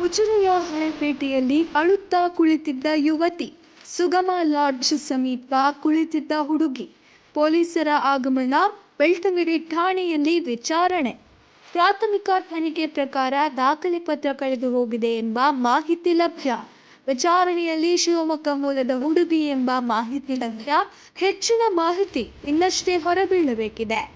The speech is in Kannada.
ಉಜಿರೆಯ ಹಳೆಪೇಟೆಯಲ್ಲಿ ಅಳುತ್ತಾ ಕುಳಿತಿದ್ದ ಯುವತಿ, ಸುಗಮ ಲಾಡ್ಜ್ ಸಮೀಪ ಕುಳಿತಿದ್ದ ಹುಡುಗಿ, ಪೊಲೀಸರ ಆಗಮನ ಬೆಳ್ತಂಗಡಿ ಠಾಣೆಯಲ್ಲಿ ವಿಚಾರಣೆ. ಪ್ರಾಥಮಿಕ ತನಿಖೆ ಪ್ರಕಾರ ದಾಖಲೆ ಪತ್ರ ಕಳೆದು ಹೋಗಿದೆ ಎಂಬ ಮಾಹಿತಿ ಲಭ್ಯ. ವಿಚಾರಣೆಯಲ್ಲಿ ಶಿವಮೊಗ್ಗ ಮೂಲದ ಹುಡುಗಿ ಎಂಬ ಮಾಹಿತಿ ಲಭ್ಯ. ಹೆಚ್ಚಿನ ಮಾಹಿತಿ ಇನ್ನಷ್ಟೇ ಹೊರಬೀಳಬೇಕಿದೆ.